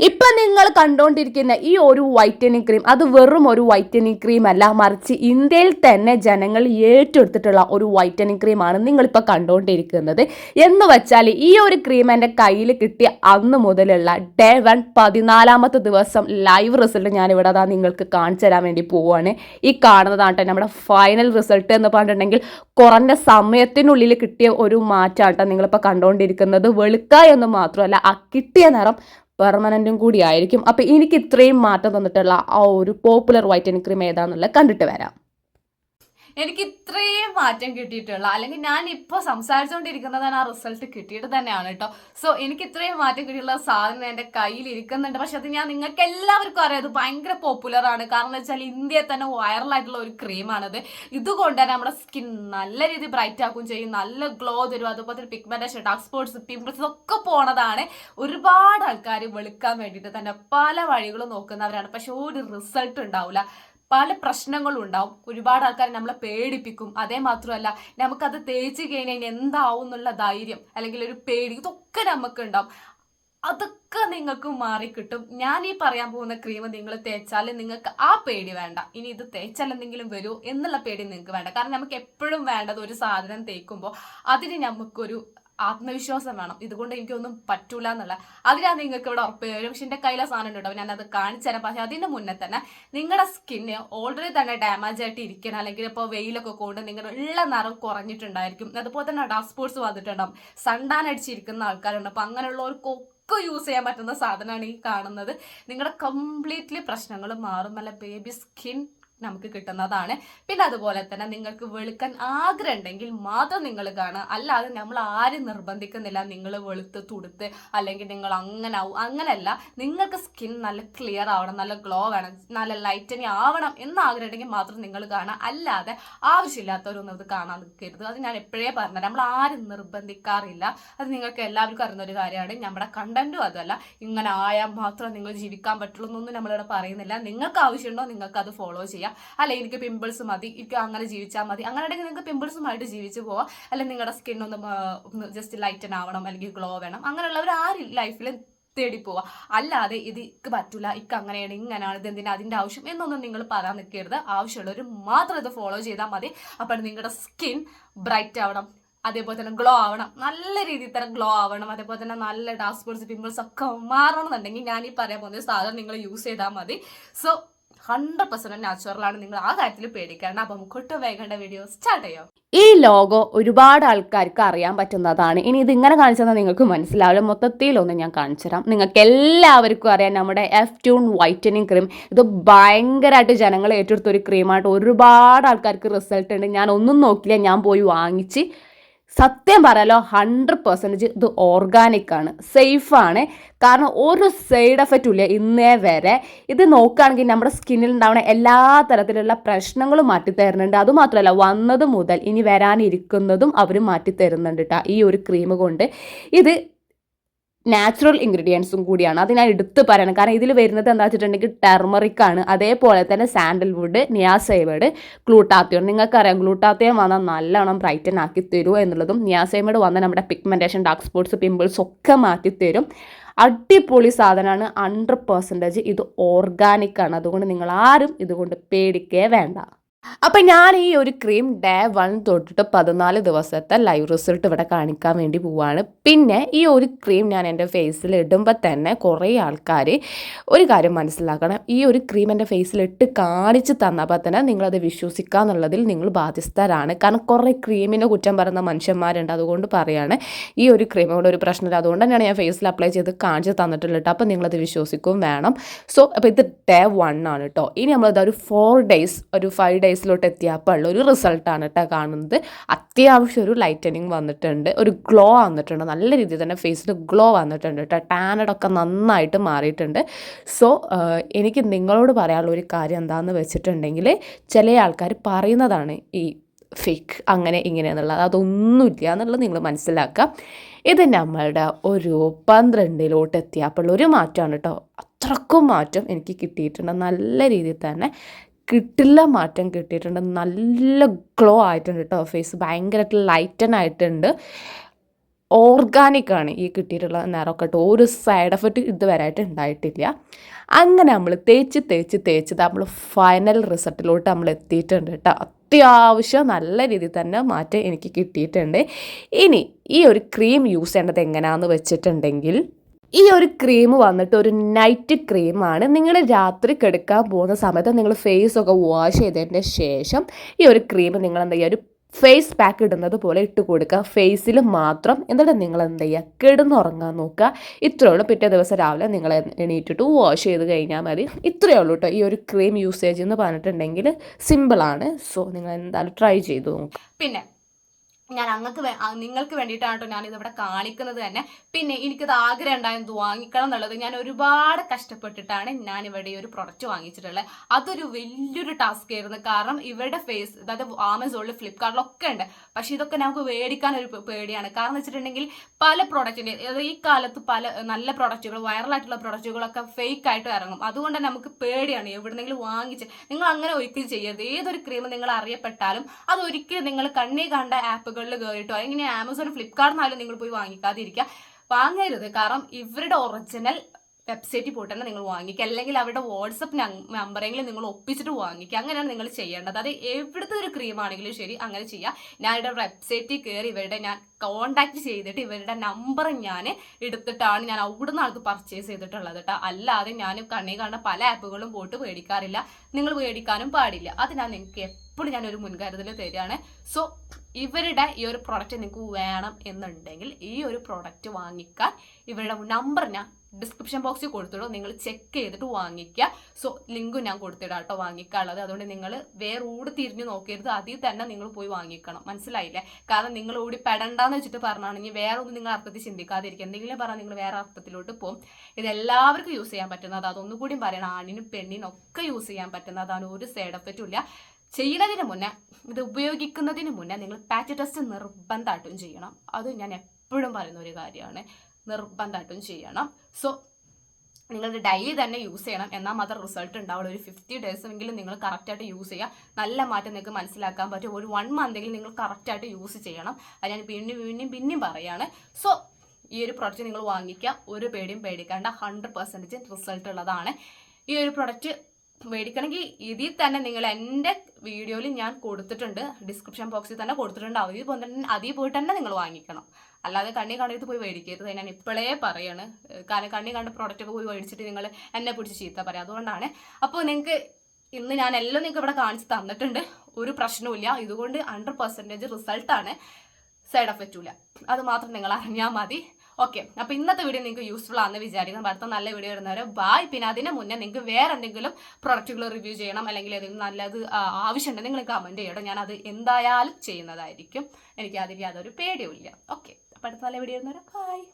ഇപ്പൊ നിങ്ങൾ കണ്ടുകൊണ്ടിരിക്കുന്ന ഈ ഒരു വൈറ്റനിങ് ക്രീം അത് വെറും ഒരു വൈറ്റനിങ് ക്രീം അല്ല. മറിച്ച് ഇന്ത്യയിൽ തന്നെ ജനങ്ങൾ ഏറ്റെടുത്തിട്ടുള്ള ഒരു വൈറ്റനിങ് ക്രീമാണ് നിങ്ങളിപ്പോൾ കണ്ടുകൊണ്ടിരിക്കുന്നത് എന്ന് വെച്ചാൽ ഈ ഒരു ക്രീം എന്റെ കയ്യിൽ കിട്ടിയ അന്ന് മുതലുള്ള ഡേ വൺ പതിനാലാമത്തെ ദിവസം ലൈവ് റിസൾട്ട് ഞാനിവിടെ അതാ നിങ്ങൾക്ക് കാണിച്ചു തരാൻ വേണ്ടി പോവുകയാണ് ഈ കാണുന്നതാണ് നമ്മുടെ ഫൈനൽ റിസൾട്ട് എന്ന് പറഞ്ഞിട്ടുണ്ടെങ്കിൽ കുറഞ്ഞ സമയത്തിനുള്ളിൽ കിട്ടിയ ഒരു മാറ്റമാണ് നിങ്ങളിപ്പോൾ കണ്ടുകൊണ്ടിരിക്കുന്നത് വെളുക്ക എന്ന് മാത്രമല്ല ആ കിട്ടിയ നിറം പെർമനന്റും കൂടി ആയിരിക്കും അപ്പോൾ എനിക്ക് ഇത്രയും മാറ്റം തന്നിട്ടുള്ള ആ ഒരു പോപ്പുലർ വൈറ്റനിങ് ക്രീം ഏതാണെന്നുള്ളത് കണ്ടിട്ട് വരാം. എനിക്ക് ഇത്രയും മാറ്റം കിട്ടിയിട്ടുള്ള അല്ലെങ്കിൽ ഞാൻ ഇപ്പോൾ സംസാരിച്ചുകൊണ്ടിരിക്കുന്നത് ആ റിസൾട്ട് കിട്ടിയിട്ട് തന്നെയാണ് കേട്ടോ സോ എനിക്ക് ഇത്രയും മാറ്റം കിട്ടിയിട്ടുള്ള സാധനം എന്റെ കയ്യിൽ ഇരിക്കുന്നുണ്ട്. പക്ഷെ അത് ഞാൻ നിങ്ങൾക്ക് എല്ലാവർക്കും അറിയാം. അത് ഭയങ്കര പോപ്പുലർ ആണ്. കാരണം വെച്ചാൽ ഇന്ത്യയിൽ തന്നെ വൈറലായിട്ടുള്ള ഒരു ക്രീമാണത് ഇതുകൊണ്ട് തന്നെ നമ്മുടെ സ്കിൻ നല്ല രീതിയിൽ ബ്രൈറ്റ് ആക്കും ചെയ്യും. നല്ല ഗ്ലോ തരും. അതുപോലെ തന്നെ പിഗ്മെന്റേഷൻ ഡാർക്ക് സ്പോട്സ് പിംപിൾസ് ഒക്കെ പോണതാണ്. ഒരുപാട് ആൾക്കാർ വെളുക്കാൻ വേണ്ടിയിട്ട് തന്നെ പല വഴികളും നോക്കുന്നവരാണ്. പക്ഷെ ഒരു റിസൾട്ട് ഉണ്ടാവില്ല പല പ്രശ്നങ്ങളും ഉണ്ടാവും ഒരുപാട് ആൾക്കാർ നമ്മളെ പേടിപ്പിക്കും. അതേ മാത്രമല്ല നമുക്കത് തേച്ച് കഴിഞ്ഞാൽ എന്താവും എന്നുള്ള ധൈര്യം അല്ലെങ്കിൽ ഒരു പേടി ഇതൊക്കെ നമുക്ക് ഉണ്ടാവും അതൊക്കെ നിങ്ങൾക്ക് മാറിക്കിട്ടും. ഞാൻ ഈ പറയാൻ പോകുന്ന ക്രീം നിങ്ങൾ തേച്ചാൽ നിങ്ങൾക്ക് ആ പേടി വേണ്ട. ഇനി ഇത് തേച്ചാൽ എന്തെങ്കിലും വരൂ എന്നുള്ള പേടി നിങ്ങൾക്ക് വേണ്ട. കാരണം നമുക്ക് എപ്പോഴും വേണ്ടത് ഒരു സാധനം തേക്കുമ്പോൾ അതിന് നമുക്കൊരു ആത്മവിശ്വാസം വേണം. ഇതുകൊണ്ട് എനിക്കൊന്നും പറ്റൂല എന്നുള്ള. അതിനാ നിങ്ങൾക്ക് ഇവിടെ ഉറപ്പ്. വരും പക്ഷെ എന്റെ കയ്യിലെ സാധനം ഉണ്ടാവും ഞാൻ അത് കാണിച്ചു തരാം. പക്ഷെ അതിന് മുന്നേ തന്നെ നിങ്ങളുടെ സ്കിന്ന് ഓൾറെഡി തന്നെ ഡാമേജ് ആയിട്ട് ഇരിക്കണം. അല്ലെങ്കിൽ ഇപ്പോൾ വെയിലൊക്കെ കൊണ്ട് നിങ്ങളുടെ ഉള്ള നിറം കുറഞ്ഞിട്ടുണ്ടായിരിക്കും. അതുപോലെ തന്നെ ഡാർക്ക് സ്പോട്സ് വന്നിട്ടുണ്ടാവും. സൺഡാൻ അടിച്ചിരിക്കുന്ന ആൾക്കാരുണ്ട്. അപ്പം അങ്ങനെയുള്ളവർക്ക് ഒക്കെ യൂസ് ചെയ്യാൻ പറ്റുന്ന സാധനമാണ് ഈ കാണുന്നത്. നിങ്ങളുടെ കംപ്ലീറ്റ്ലി പ്രശ്നങ്ങൾ മാറും. നല്ല ബേബി സ്കിൻ നമുക്ക് കിട്ടുന്നതാണ്. പിന്നെ അതുപോലെ തന്നെ നിങ്ങൾക്ക് വെളുക്കാൻ ആഗ്രഹം ഉണ്ടെങ്കിൽ മാത്രം നിങ്ങൾ കാണുക. അല്ലാതെ നമ്മൾ ആരും നിർബന്ധിക്കുന്നില്ല നിങ്ങൾ വെളുത്ത് തുടുത്ത് അല്ലെങ്കിൽ നിങ്ങൾ അങ്ങനെ ആവും. അങ്ങനെയല്ല. നിങ്ങൾക്ക് സ്കിൻ നല്ല ക്ലിയർ ആവണം നല്ല ഗ്ലോ വേണം നല്ല ലൈറ്റനി ആവണം എന്ന് ആഗ്രഹം ഉണ്ടെങ്കിൽ മാത്രം നിങ്ങൾ കാണുക. അല്ലാതെ ആവശ്യമില്ലാത്തവരൊന്നും ഇത് കാണാൻ നിൽക്കരുത്. അത് ഞാൻ എപ്പോഴേ പറഞ്ഞത് നമ്മൾ ആരും നിർബന്ധിക്കാറില്ല. അത് നിങ്ങൾക്ക് എല്ലാവർക്കും അറിയുന്ന ഒരു കാര്യമാണ്. നമ്മുടെ കണ്ടന്റും അതല്ല. ഇങ്ങനെ ആയാൽ മാത്രം നിങ്ങൾ ജീവിക്കാൻ പറ്റുള്ളൂ എന്നൊന്നും നമ്മളിവിടെ പറയുന്നില്ല. നിങ്ങൾക്ക് ആവശ്യമുണ്ടോ? നിങ്ങൾക്ക് അത് ഫോളോ ചെയ്യാം. അല്ലെ എനിക്ക് പിമ്പിൾസ് മതി. എനിക്ക് അങ്ങനെ ജീവിച്ചാൽ മതി. അങ്ങനെ ഉണ്ടെങ്കിൽ നിങ്ങൾക്ക് പിമ്പിൾസുമായിട്ട് ജീവിച്ചു പോവാം. അല്ലെങ്കിൽ നിങ്ങളുടെ സ്കിൻ ഒന്ന് ജസ്റ്റ് ലൈറ്റൻ ആവണം. അല്ലെങ്കിൽ ഗ്ലോ വേണം. അങ്ങനെയുള്ളവർ ആ ലൈഫിൽ തേടി പോവുക അല്ലാതെ ഇത് ഇക്ക് പറ്റൂല. ഇക്ക് അങ്ങനെയാണ് ഇങ്ങനെയാണ് ഇത് എന്തിനാ അതിന്റെ ആവശ്യം എന്നൊന്നും നിങ്ങൾ പറയാൻ നിൽക്കരുത്. ആവശ്യമുള്ളവർ മാത്രം ഇത് ഫോളോ ചെയ്താൽ മതി. അപ്പോൾ നിങ്ങളുടെ സ്കിൻ ബ്രൈറ്റ് ആവണം. അതേപോലെ തന്നെ ഗ്ലോ ആവണം. നല്ല രീതിയിൽ തന്നെ ഗ്ലോ ആവണം. അതേപോലെ തന്നെ നല്ല ഡാസ്പോർട്സ് പിമ്പിൾസ് ഒക്കെ മാറണം എന്നുണ്ടെങ്കിൽ ഞാൻ ഈ പറയാൻ പോകുന്ന സാധനം നിങ്ങൾ യൂസ് ചെയ്താൽ മതി. സോ ഹൺഡ്രഡ് പെർസെന്റ് നാച്ചുറൽ ആണ്. നിങ്ങൾ ആ കാര്യത്തിൽ പേടിക്കാണ്ട്. അപ്പം നമുക്ക് ഒട്ടും വേഗേണ്ട വീഡിയോ സ്റ്റാർട്ട് ചെയ്യാം? ഈ ലോഗോ ഒരുപാട് ആൾക്കാർക്ക് അറിയാൻ പറ്റുന്നതാണ്. ഇനി ഇത് ഇങ്ങനെ കാണിച്ചെന്നാൽ നിങ്ങൾക്ക് മനസ്സിലാവില്ല. മൊത്തത്തിലൊന്ന് ഞാൻ കാണിച്ചു തരാം. നിങ്ങൾക്ക് എല്ലാവർക്കും അറിയാം നമ്മുടെ എഫ് ട്യൂൺ വൈറ്റനിങ് ക്രീം ഇത് ഭയങ്കരമായിട്ട് ജനങ്ങൾ ഏറ്റെടുത്ത ഒരു ക്രീമായിട്ട് ഒരുപാട് ആൾക്കാർക്ക് റിസൾട്ട് ഉണ്ട്. ഞാൻ ഒന്നും നോക്കില്ല ഞാൻ പോയി വാങ്ങിച്ച് സത്യം പറയാലോ ഹൺഡ്രഡ് പെർസെന്റേജ് ഇത് ഓർഗാനിക് ആണ് സേഫാണ് കാരണം ഒരു സൈഡ് എഫക്റ്റും ഇല്ല ഇന്നേ വരെ. ഇത് നോക്കുകയാണെങ്കിൽ നമ്മുടെ സ്കിന്നിൽ ഉണ്ടാവുന്ന എല്ലാ തരത്തിലുള്ള പ്രശ്നങ്ങളും മാറ്റി തരുന്നുണ്ട് അതുമാത്രമല്ല വന്നത് മുതൽ ഇനി വരാനിരിക്കുന്നതും അവർ മാറ്റി തരുന്നുണ്ട് കേട്ടോ ഈ ഒരു ക്രീം കൊണ്ട്. ഇത് നാച്ചുറൽ ഇൻഗ്രീഡിയൻസും കൂടിയാണ്. അത് ഞാൻ എടുത്ത് പറയണം. കാരണം ഇതിൽ വരുന്നത് എന്താ വെച്ചിട്ടുണ്ടെങ്കിൽ ടെർമറിക് ആണ്. അതേപോലെ തന്നെ സാൻഡൽവുഡ് നിയാസൈവേഡ് ഗ്ലൂട്ടാത്തിയോൺ നിങ്ങൾക്കറിയാം ഗ്ലൂട്ടാത്തിയോൺ വന്നാൽ നല്ലോണം ബ്രൈറ്റൻ ആക്കി തരുമോ എന്നുള്ളതും നിയാസൈവേഡ് വന്നാൽ നമ്മുടെ പിഗ്മെന്റേഷൻ ഡാർക്ക് സ്പോട്ട്സ് പിമ്പിൾസ് ഒക്കെ മാറ്റി തരും. അടിപൊളി സാധനമാണ്. ഹൺഡ്രഡ് പെർസെന്റേജ് ഇത് ഓർഗാനിക് ആണ്. അതുകൊണ്ട് നിങ്ങൾ ആരും ഇതുകൊണ്ട് പേടിക്കേ വേണ്ട. അപ്പം ഞാൻ ഈ ഒരു ക്രീം ഡേ വൺ തൊട്ടിട്ട് പതിനാല് ദിവസത്തെ ലൈവ് റിസൾട്ട് ഇവിടെ കാണിക്കാൻ വേണ്ടി പോവാണ്. പിന്നെ ഈ ഒരു ക്രീം ഞാൻ എന്റെ ഫേസിൽ ഇടുമ്പോൾ തന്നെ കുറേ ആൾക്കാർ ഒരു കാര്യം മനസ്സിലാക്കണം. ഈ ഒരു ക്രീം എന്റെ ഫേസിൽ ഇട്ട് കാണിച്ച് തന്നപ്പോൾ തന്നെ നിങ്ങളത് വിശ്വസിക്കുക എന്നുള്ളതിൽ നിങ്ങൾ ബാധ്യസ്ഥരാണ്. കാരണം കുറേ ക്രീമിനെ കുറ്റം പറയുന്ന മനുഷ്യന്മാരുണ്ട് അതുകൊണ്ട് പറയാണ്. ഈ ഒരു ക്രീമിനോട് ഒരു പ്രശ്നമില്ല. അതുകൊണ്ട് തന്നെയാണ് ഞാൻ ഫേസിൽ അപ്ലൈ ചെയ്ത് കാണിച്ച് തന്നിട്ടുള്ളത് കേട്ടോ അപ്പോൾ നിങ്ങളത് വിശ്വസിക്കും വേണം. സോ അപ്പോൾ ഇത് ഡേ വൺ ആണ് കേട്ടോ ഇനി നമ്മളത് ഒരു ഫോർ ഡേയ്സ് ഒരു ഫൈവ് ഡേയ്സിലോട്ട് എത്തിയപ്പോൾ ഉള്ള ഒരു റിസൾട്ടാണ് കേട്ടോ കാണുന്നത്. അത്യാവശ്യം ഒരു ലൈറ്റനിങ് വന്നിട്ടുണ്ട്. ഒരു ഗ്ലോ വന്നിട്ടുണ്ട്. നല്ല രീതിയിൽ തന്നെ ഫേസിൽ ഗ്ലോ വന്നിട്ടുണ്ട് കേട്ടോ ടാനഡൊക്കെ നന്നായിട്ട് മാറിയിട്ടുണ്ട്. സോ എനിക്ക് നിങ്ങളോട് പറയാനുള്ള ഒരു കാര്യം എന്താണെന്ന് വെച്ചിട്ടുണ്ടെങ്കിൽ ചില ആൾക്കാർ പറയുന്നതാണ് ഈ ഫേക്ക് അങ്ങനെ ഇങ്ങനെ എന്നുള്ളത്. അതൊന്നുമില്ല എന്നുള്ളത് നിങ്ങൾ മനസ്സിലാക്കുക. ഇത് നമ്മളുടെ ഒരു പന്ത്രണ്ടിലോട്ട് എത്തിയപ്പോൾ ഒരു മാറ്റമാണ് കേട്ടോ അത്രക്കും മാറ്റം എനിക്ക് കിട്ടിയിട്ടുണ്ട്. നല്ല രീതിയിൽ തന്നെ കിട്ടില്ല മാറ്റം കിട്ടിയിട്ടുണ്ട്. നല്ല ഗ്ലോ ആയിട്ടുണ്ട് കേട്ടോ ഫേസ് ഭയങ്കരമായിട്ട് ലൈറ്റൻ ആയിട്ടുണ്ട്. ഓർഗാനിക് ആണ് ഈ കിട്ടിയിട്ടുള്ള നിറമൊക്കെ കേട്ടോ ഒരു സൈഡ് എഫക്റ്റ് ഇതുവരെയായിട്ട് ഉണ്ടായിട്ടില്ല. അങ്ങനെ നമ്മൾ തേച്ച് തേച്ച് തേച്ച് നമ്മൾ ഫൈനൽ റിസൾട്ടിലോട്ട് നമ്മൾ എത്തിയിട്ടുണ്ട് കേട്ടോ അത്യാവശ്യം നല്ല രീതിയിൽ തന്നെ മാറ്റം എനിക്ക് കിട്ടിയിട്ടുണ്ട്. ഇനി ഈ ഒരു ക്രീം യൂസ് ചെയ്യേണ്ടത് എങ്ങനെയാണെന്ന് വെച്ചിട്ടുണ്ടെങ്കിൽ ഈ ഒരു ക്രീം വന്നിട്ട് ഒരു നൈറ്റ് ക്രീമാണ് നിങ്ങൾ രാത്രി കിടക്കാൻ പോകുന്ന സമയത്ത് നിങ്ങൾ ഫേസ് ഒക്കെ വാഷ് ചെയ്തതിന് ശേഷം ഈ ഒരു ക്രീം നിങ്ങൾ എന്താ ചെയ്യുക? ഒരു ഫേസ് പാക്ക് ഇടുന്നത് പോലെ ഇട്ട് കൊടുക്കുക. ഫേസിൽ മാത്രം. എന്നിട്ട് നിങ്ങൾ എന്ത് ചെയ്യുക? കിടന്നുറങ്ങാൻ നോക്കുക. ഇത്രയേ ഉള്ളൂ. പിറ്റേ ദിവസം രാവിലെ നിങ്ങൾ എണീറ്റിട്ട് വാഷ് ചെയ്ത് കഴിഞ്ഞാൽ മതി. ഇത്രയേ ഉള്ളൂ കേട്ടോ ഈ ഒരു ക്രീം യൂസേജ് എന്ന് പറഞ്ഞിട്ടുണ്ടെങ്കിൽ സിമ്പിളാണ് സോ നിങ്ങൾ എന്തായാലും ട്രൈ ചെയ്ത് നോക്കുക പിന്നെ ഞാൻ അങ്ങക്ക് നിങ്ങൾക്ക് വേണ്ടിയിട്ടാണ് കേട്ടോ ഞാൻ ഇതിവിടെ കാണിക്കുന്നത് തന്നെ. പിന്നെ എനിക്കത് ആഗ്രഹം ഉണ്ടായത് വാങ്ങിക്കണം എന്നുള്ളത്. ഞാൻ ഒരുപാട് കഷ്ടപ്പെട്ടിട്ടാണ് ഞാൻ ഇവിടെ ഒരു പ്രൊഡക്റ്റ് വാങ്ങിച്ചിട്ടുള്ളത്. അതൊരു വലിയൊരു ടാസ്ക് ആയിരുന്നു. കാരണം ഇവരുടെ ഫേസ് അതായത് ആമസോണിൽ ഫ്ലിപ്കാർട്ടിലൊക്കെ ഉണ്ട്. പക്ഷെ ഇതൊക്കെ നമുക്ക് മേടിക്കാൻ ഒരു പേടിയാണ്. കാരണം വെച്ചിട്ടുണ്ടെങ്കിൽ പല പ്രൊഡക്റ്റിന്റെ ഈ കാലത്ത് പല നല്ല പ്രൊഡക്റ്റുകൾ വൈറലായിട്ടുള്ള പ്രൊഡക്റ്റുകളൊക്കെ ഫേക്ക് ആയിട്ട് ഇറങ്ങും. അതുകൊണ്ട് തന്നെ നമുക്ക് പേടിയാണ്. എവിടെന്നെങ്കിലും വാങ്ങിച്ച് നിങ്ങൾ അങ്ങനെ ഒരിക്കലും ചെയ്യരുത്. ഏതൊരു ക്രീം നിങ്ങൾ അറിയപ്പെട്ടാലും അത് ഒരിക്കലും നിങ്ങൾ കണ്ണി കണ്ട ആപ്പുകളിൽ കയറിയിട്ടോ അല്ലെങ്കിൽ ആമസോൺ ഫ്ലിപ്കാർട്ടിനാലും നിങ്ങൾ പോയി വാങ്ങിക്കാതിരിക്കുക. വാങ്ങരുത്. കാരണം ഇവരുടെ ഒറിജിനൽ വെബ്സൈറ്റിൽ പോയിട്ട് തന്നെ നിങ്ങൾ വാങ്ങിക്കുക. അല്ലെങ്കിൽ അവരുടെ വാട്സപ്പ് നമ്പറെങ്കിലും നിങ്ങൾ ഒപ്പിച്ചിട്ട് വാങ്ങിക്കുക. അങ്ങനെയാണ് നിങ്ങൾ ചെയ്യേണ്ടത്. അത് എവിടുത്തെ ഒരു ക്രീം ആണെങ്കിലും ശരി അങ്ങനെ ചെയ്യുക ഞാൻ ഇവിടെ വെബ്സൈറ്റിൽ കയറി ഇവരുടെ ഞാൻ കോൺടാക്ട് ചെയ്തിട്ട് ഇവരുടെ നമ്പർ ഞാൻ എടുത്തിട്ടാണ് ഞാൻ അവിടെ നിന്ന് അത് പർച്ചേസ് ചെയ്തിട്ടുള്ളത് കേട്ടോ അല്ലാതെ ഞാൻ കണ്ണി കാണുന്ന പല ആപ്പുകളും പോയിട്ട് മേടിക്കാറില്ല. നിങ്ങൾ മേടിക്കാനും പാടില്ല. അത് ഞാൻ നിങ്ങൾക്ക് എപ്പോഴും ഞാനൊരു മുൻകരുതൽ തരികയാണ്. സോ ഇവരുടെ ഈ ഒരു പ്രോഡക്റ്റ് നിങ്ങൾക്ക് വേണം എന്നുണ്ടെങ്കിൽ ഈ ഒരു പ്രോഡക്റ്റ് വാങ്ങിക്കാൻ ഇവരുടെ നമ്പർ ഞാൻ ഡിസ്ക്രിപ്ഷൻ ബോക്സിൽ കൊടുത്തിടും. നിങ്ങൾ ചെക്ക് ചെയ്തിട്ട് വാങ്ങിക്കുക. സോ ലിങ്കും ഞാൻ കൊടുത്തിടാം കേട്ടോ വാങ്ങിക്കാനുള്ളത്. അതുകൊണ്ട് നിങ്ങൾ വേറെ ഓടി തിരിഞ്ഞു നോക്കരുത്. അതിൽ തന്നെ നിങ്ങൾ പോയി വാങ്ങിക്കണം. മനസ്സിലായില്ലേ? കാരണം നിങ്ങൾ ഓടി പെടണ്ടെന്ന് വെച്ചിട്ട് പറഞ്ഞാണെങ്കിൽ വേറെ ഒന്നും നിങ്ങൾ അർത്ഥത്തിൽ ചിന്തിക്കാതിരിക്കുക. എന്തെങ്കിലും പറഞ്ഞാൽ നിങ്ങൾ വേറെ അർത്ഥത്തിലോട്ട് പോകും. ഇത് എല്ലാവർക്കും യൂസ് ചെയ്യാൻ പറ്റുന്നത് അതൊന്നുകൂടി പറയണം. ആണിനും പെണ്ണിനും ഒക്കെ യൂസ് ചെയ്യാൻ പറ്റുന്നതാണ്. ഒരു സൈഡ് എഫക്റ്റും ഇല്ല. ചെയ്യുന്നതിന് മുന്നേ ഇത് ഉപയോഗിക്കുന്നതിന് മുന്നേ നിങ്ങൾ പാച്ച് ടെസ്റ്റ് നിർബന്ധമായിട്ടും ചെയ്യണം. അത് ഞാൻ എപ്പോഴും പറയുന്ന ഒരു കാര്യമാണ്. നിർബന്ധമായിട്ടും ചെയ്യണം. സോ നിങ്ങൾ ഡെയിലി തന്നെ യൂസ് ചെയ്യണം. എന്നാൽ മാത്രം റിസൾട്ട് ഉണ്ടാവുള്ളൂ. ഒരു ഫിഫ്റ്റി ഡേയ്സ് എങ്കിലും നിങ്ങൾ കറക്റ്റായിട്ട് യൂസ് ചെയ്യുക നല്ല മാറ്റം നിങ്ങൾക്ക് മനസ്സിലാക്കാൻ പറ്റും. ഒരു വൺ മന്തെങ്കിലും നിങ്ങൾ കറക്റ്റായിട്ട് യൂസ് ചെയ്യണം. അത് ഞാൻ പിന്നെയും പിന്നെയും പിന്നെയും പറയുകയാണ് സോ ഈ ഒരു പ്രൊഡക്റ്റ് നിങ്ങൾ വാങ്ങിക്കുക. ഒരു പേടിയും പേടിക്കേണ്ട. ഹൺഡ്രഡ് പെർസെന്റേജ് റിസൾട്ട് ഉള്ളതാണ്. ഈ ഒരു പ്രൊഡക്റ്റ് മേടിക്കണമെങ്കിൽ ഇതിൽ തന്നെ നിങ്ങൾ എന്റെ വീഡിയോയിൽ ഞാൻ കൊടുത്തിട്ടുണ്ട് ഡിസ്ക്രിപ്ഷൻ ബോക്സിൽ തന്നെ കൊടുത്തിട്ടുണ്ട് അതിൽ പോയി അതിൽ പോയിട്ട് തന്നെ നിങ്ങൾ വാങ്ങിക്കണം. അല്ലാതെ കണ്ണി കണ്ടിട്ട് പോയി മേടിക്കരുത്. ഞാൻ ഇപ്പോഴേ പറയാണ്. കാരണം കണ്ണി കണ്ട പ്രോഡക്റ്റ് ഒക്കെ പോയി മേടിച്ചിട്ട് നിങ്ങൾ എന്നെ പിടിച്ച് ചീത്ത പറയാം. അതുകൊണ്ടാണ്. അപ്പോൾ നിങ്ങൾക്ക് ഇന്ന് ഞാൻ എല്ലാം നിങ്ങൾക്ക് ഇവിടെ കാണിച്ച് തന്നിട്ടുണ്ട്. ഒരു പ്രശ്നവുമില്ല. ഇതുകൊണ്ട് ഹൺഡ്രഡ് പെർസെന്റേജ് റിസൾട്ടാണ് സൈഡ് എഫക്റ്റും ഇല്ല. അത് മാത്രം നിങ്ങൾ അറിഞ്ഞാൽ മതി. ഓക്കെ അപ്പോൾ ഇന്നത്തെ വീഡിയോ നിങ്ങൾക്ക് യൂസ്ഫുൾ ആണെന്ന് വിചാരിക്കുന്നു. അടുത്ത നല്ല വീഡിയോ വരുന്നവരെ ബായ് പിന്നെ അതിന് മുന്നേ നിങ്ങൾക്ക് വേറെ എന്തെങ്കിലും പ്രൊഡക്റ്റുകൾ റിവ്യൂ ചെയ്യണം അല്ലെങ്കിൽ ഏതെങ്കിലും നല്ലത് ആവശ്യമുണ്ട് നിങ്ങൾ കമന്റ് ചെയ്യണം. ഞാൻ അത് എന്തായാലും ചെയ്യുന്നതായിരിക്കും. എനിക്ക് അതിൽ യാതൊരു പേടിയുമില്ല. ഓക്കെ അപ്പോൾ അടുത്ത നല്ല വീഡിയോ വരുന്നവരെ ബായ്